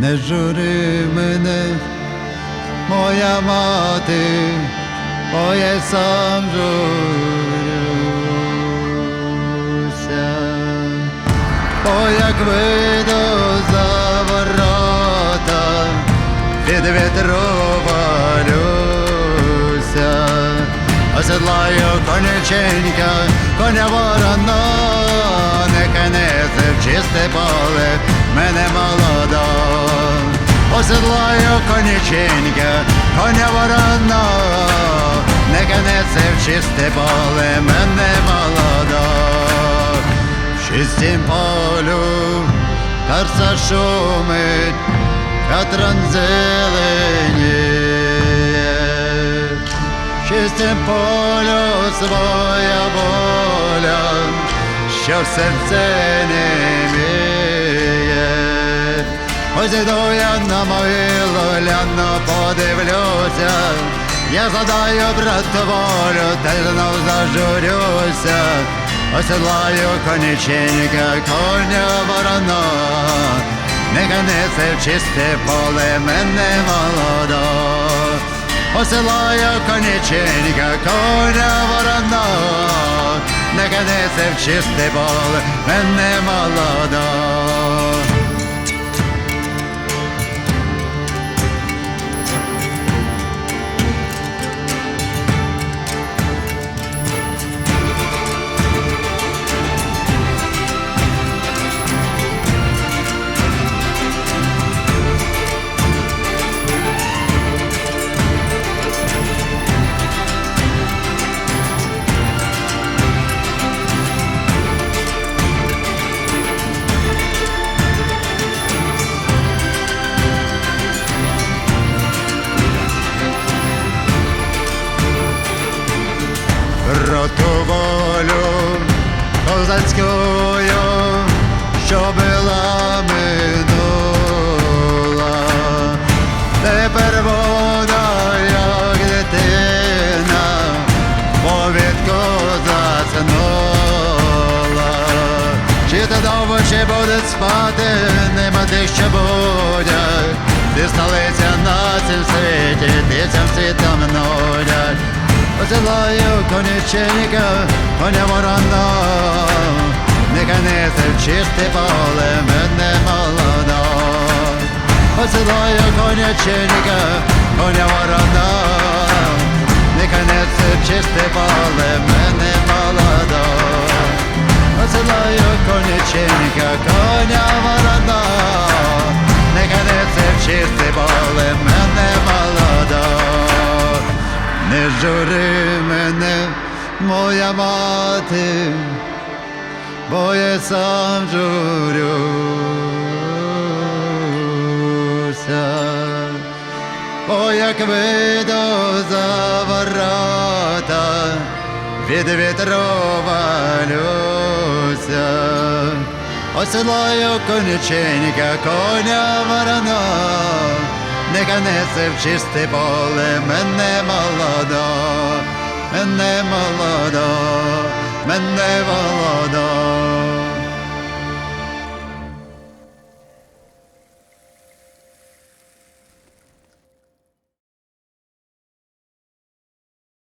не жури мене, моя мати, бо сам журюся, бо як вийду за ворота, від вітру валюся, оседлаю коняченька, коня ворона, нехай несе в чисте поле, мене молода. Оседлаю коняченька, коня ворона, нехай несе в чисте поле, мене молода. В чистім полю карса шумить, Катран зеленіє, чистим полю своя воля, що в серце не міє. Ось іду я на могилу, гляну, подивлюся, я задаю брат волю, та й знов зажурюся, оседлаю коніченька, коня ворона, нехай несе в чисте поле мене молодо. Посилаю коняченька, коня ворона, нехай несе в чисте поле мене молодо. Волю козацькою, що була минула, тепер вона, як дитина, повідку заснула. Чи ти довго ще буде спати, нема тих, що будять, Посилаю коняченька, коня ворона, нехай несе в чисте поле мене молода. Посилаю коняченька, коня ворона, нехай несе в чисте поле мене молода. Посилаю коняченька, коня ворона, нехай несе в чисте поле мене жури мене, моя мати, бо я сам журюся, бо як вийду за ворота, від валюся, оседлаю коняченька, коня ворона, нехай несе в чисте поле мене молодо, мене молодо, мене молодо.